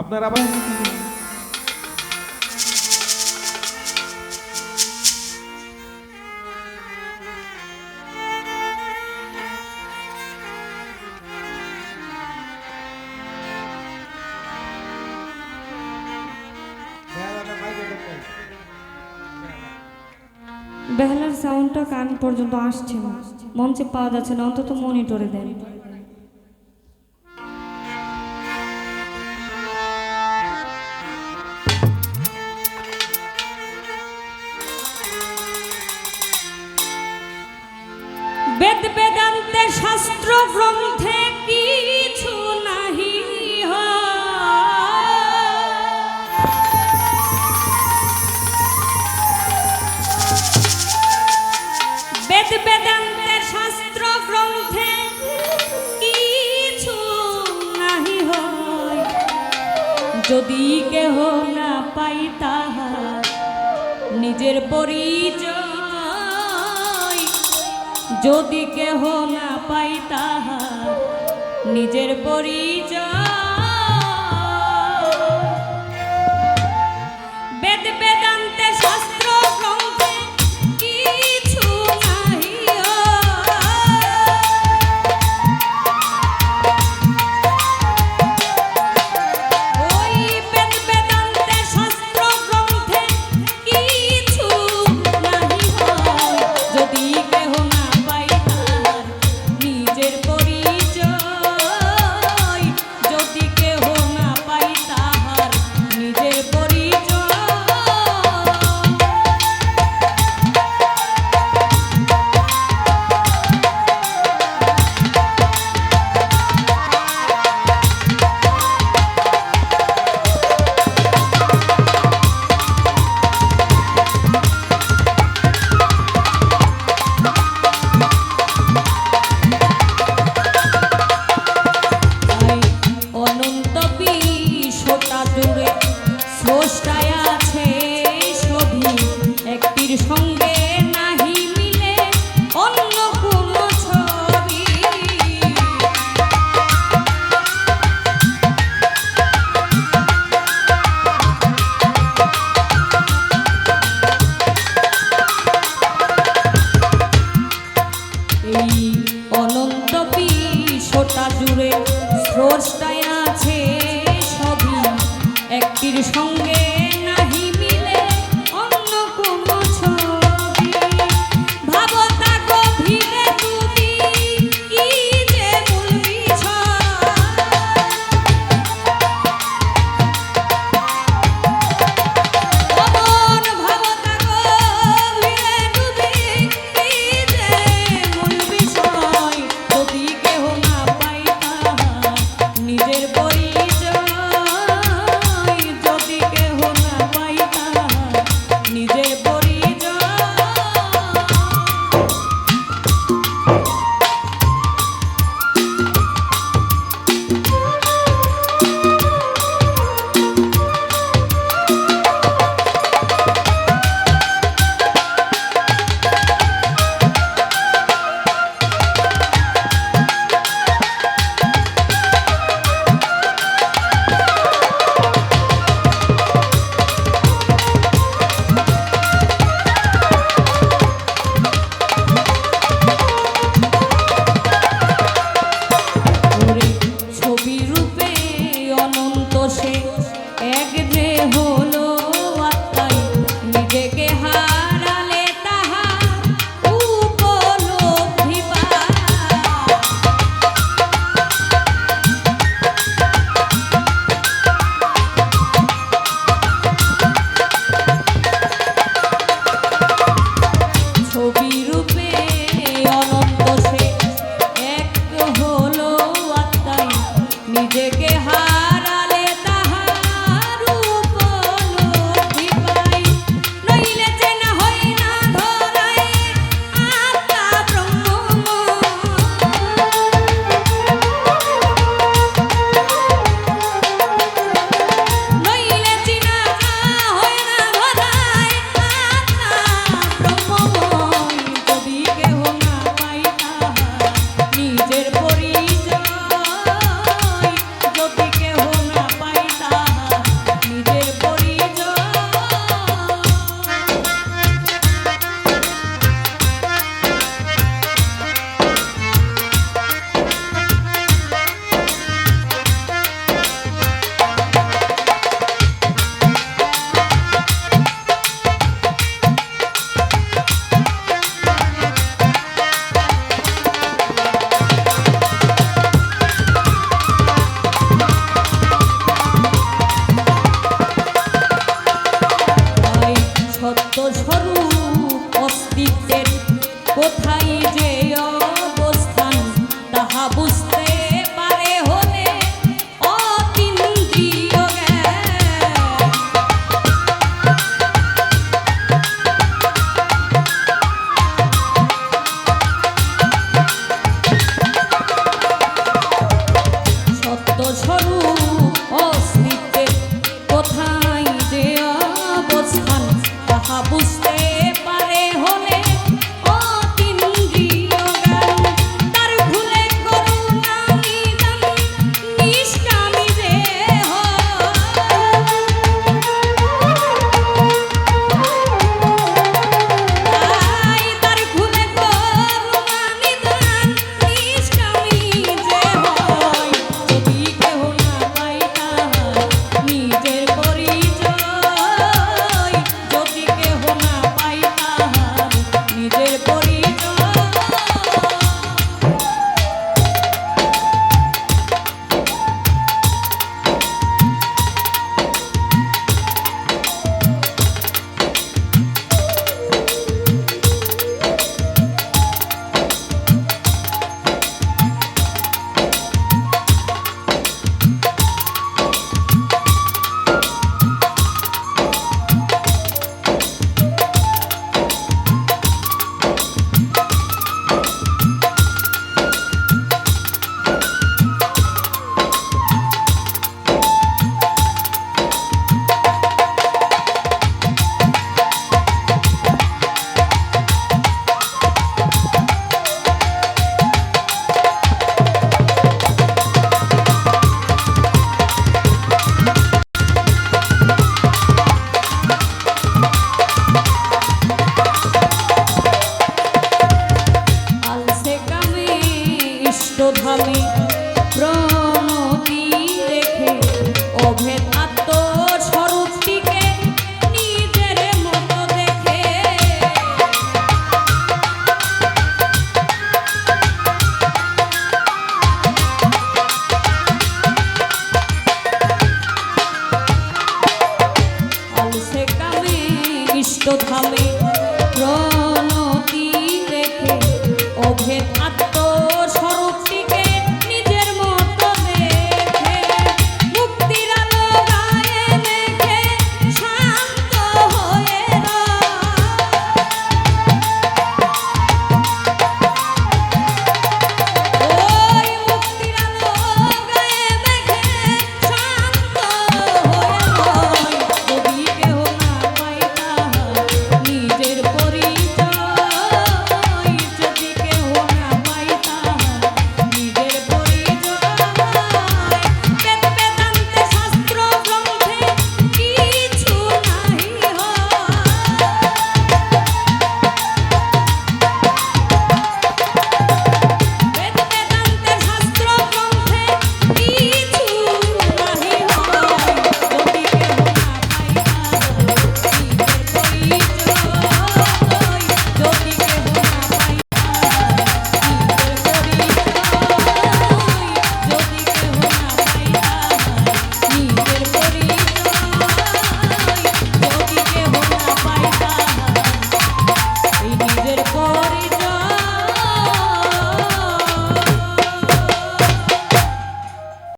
আপনার আবার বেহালার সাউন্ডটা কান পর্যন্ত আসছে না। মঞ্চে পাওয়া যাচ্ছে না, অন্তত মনিটরে দেন। বেদ বেদান্তে শাস্ত্র নাহি বেদ বেদান্তের শাস্ত্র নাহি হয়। যদি কেহ না তাহার নিজের পরিচয় যদি কেহ না পাই তাহা নিজের পরিচয় অনন্ত বিশ্বটা জুড়ে স্রষ্টায় আছে সবই। একটির সঙ্গে নিজেকে কোথায় যে ধামে